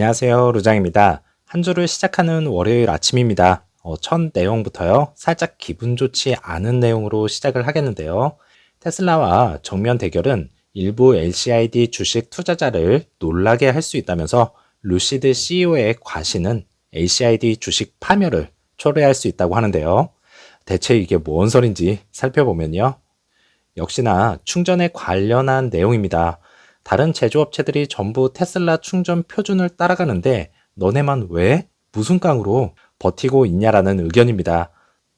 안녕하세요. 루장입니다. 한 주를 시작하는 월요일 아침입니다. 어, 첫 내용부터요. 살짝 기분 좋지 않은 내용으로 시작을 하겠는데요. 테슬라와 정면 대결은 일부 LCID 주식 투자자를 놀라게 할 수 있다면서 루시드 CEO의 과시는 LCID 주식 파멸을 초래할 수 있다고 하는데요. 대체 이게 뭔 소린지 살펴보면요. 역시나 충전에 관련한 내용입니다. 다른 제조업체들이 전부 테슬라 충전 표준을 따라가는데 너네만 왜 무슨 깡으로 버티고 있냐라는 의견입니다.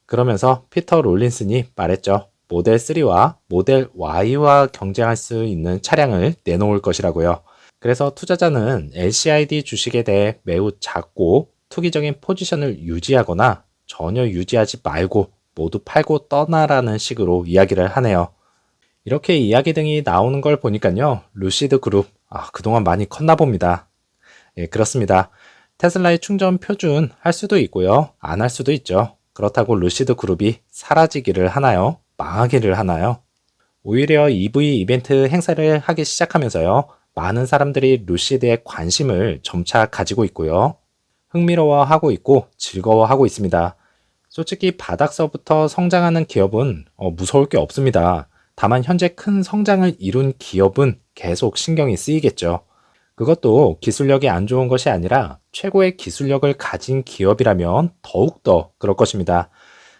그러면서 피터 롤린슨이 말했죠. 모델 3와 모델 Y와 경쟁할 수 있는 차량을 내놓을 것이라고요. 그래서 투자자는 LCID 주식에 대해 매우 작고 투기적인 포지션을 유지하거나 전혀 유지하지 말고 모두 팔고 떠나라는 식으로 이야기를 하네요. 이렇게 이야기 등이 나오는 걸 보니까요. 루시드 그룹, 아, 그동안 많이 컸나 봅니다. 예, 그렇습니다. 테슬라의 충전 표준 할 수도 있고요. 안 할 수도 있죠. 그렇다고 루시드 그룹이 사라지기를 하나요? 망하기를 하나요? 오히려 EV 이벤트 행사를 하기 시작하면서요. 많은 사람들이 루시드에 관심을 점차 가지고 있고요. 흥미로워하고 있고 즐거워하고 있습니다. 솔직히 바닥서부터 성장하는 기업은 어, 무서울 게 없습니다. 다만 현재 큰 성장을 이룬 기업은 계속 신경이 쓰이겠죠. 그것도 기술력이 안 좋은 것이 아니라 최고의 기술력을 가진 기업이라면 더욱더 그럴 것입니다.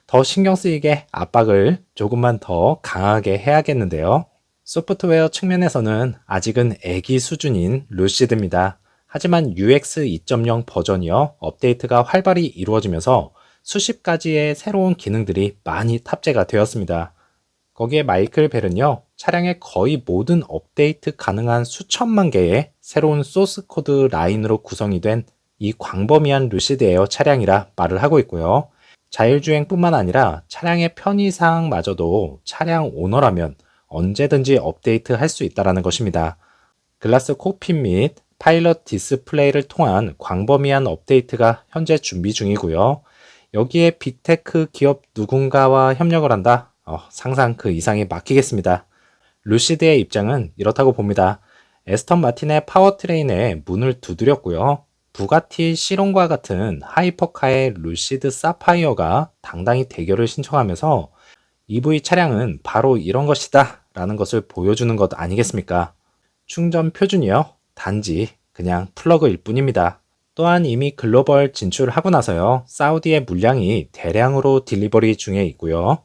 더 신경 쓰이게 압박을 조금만 더 강하게 해야겠는데요. 소프트웨어 측면에서는 아직은 애기 수준인 루시드입니다. 하지만 UX 2.0 버전이요. 업데이트가 활발히 이루어지면서 수십 가지의 새로운 기능들이 많이 탑재가 되었습니다. 거기에 마이클 벨은요, 차량의 거의 모든 업데이트 가능한 수천만 개의 새로운 소스 코드 라인으로 구성이 된 이 광범위한 루시드 에어 차량이라 말을 하고 있고요. 자율주행뿐만 아니라 차량의 편의사항마저도 차량 오너라면 언제든지 업데이트 할 수 있다는 것입니다. 글라스 콕핏 및 파일럿 디스플레이를 통한 광범위한 업데이트가 현재 준비 중이고요. 여기에 빅테크 기업 누군가와 협력을 한다? 어, 상상 그 이상이 막히겠습니다. 루시드의 입장은 이렇다고 봅니다. 에스턴 마틴의 파워트레인에 문을 두드렸고요. 부가티 시론과 같은 하이퍼카의 루시드 사파이어가 당당히 대결을 신청하면서 EV 차량은 바로 이런 것이다 라는 것을 보여주는 것 아니겠습니까? 충전 표준이요. 단지 그냥 플러그일 뿐입니다. 또한 이미 글로벌 진출하고 나서요. 사우디의 물량이 대량으로 딜리버리 중에 있고요.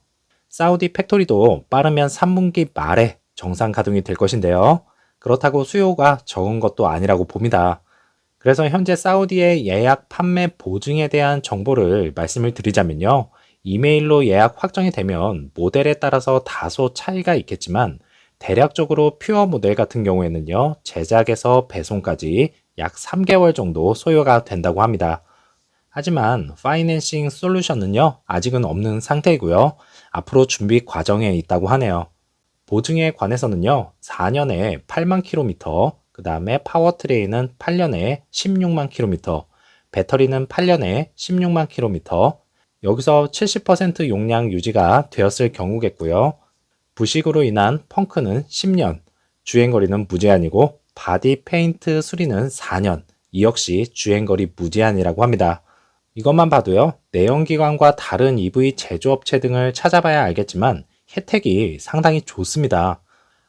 사우디 팩토리도 빠르면 3분기 말에 정상 가동이 될 것인데요. 그렇다고 수요가 적은 것도 아니라고 봅니다. 그래서 현재 사우디의 예약 판매 보증에 대한 정보를 말씀을 드리자면요. 이메일로 예약 확정이 되면 모델에 따라서 다소 차이가 있겠지만 대략적으로 퓨어 모델 같은 경우에는요. 제작에서 배송까지 약 3개월 정도 소요가 된다고 합니다. 하지만 파이낸싱 솔루션은요. 아직은 없는 상태이고요. 앞으로 준비 과정에 있다고 하네요. 보증에 관해서는요. 4년에 8만 킬로미터, 그 다음에 파워트레인은 8년에 16만 킬로미터, 배터리는 8년에 16만 킬로미터, 여기서 70% 용량 유지가 되었을 경우겠고요. 부식으로 인한 펑크는 10년, 주행거리는 무제한이고 바디 페인트 수리는 4년, 이 역시 주행거리 무제한이라고 합니다. 이것만 봐도요, 내연기관과 다른 EV 제조업체 등을 찾아봐야 알겠지만 혜택이 상당히 좋습니다.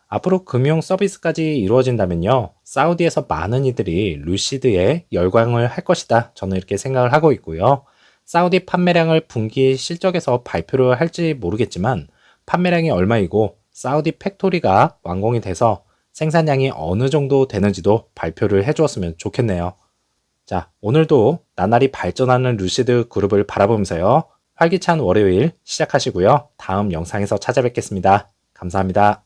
앞으로 금융 서비스까지 이루어진다면요, 사우디에서 많은 이들이 루시드에 열광을 할 것이다. 저는 이렇게 생각을 하고 있고요. 사우디 판매량을 분기 실적에서 발표를 할지 모르겠지만 판매량이 얼마이고 사우디 팩토리가 완공이 돼서 생산량이 어느 정도 되는지도 발표를 해주었으면 좋겠네요. 자, 오늘도 나날이 발전하는 루시드 그룹을 바라보면서요. 활기찬 월요일 시작하시고요. 다음 영상에서 찾아뵙겠습니다. 감사합니다.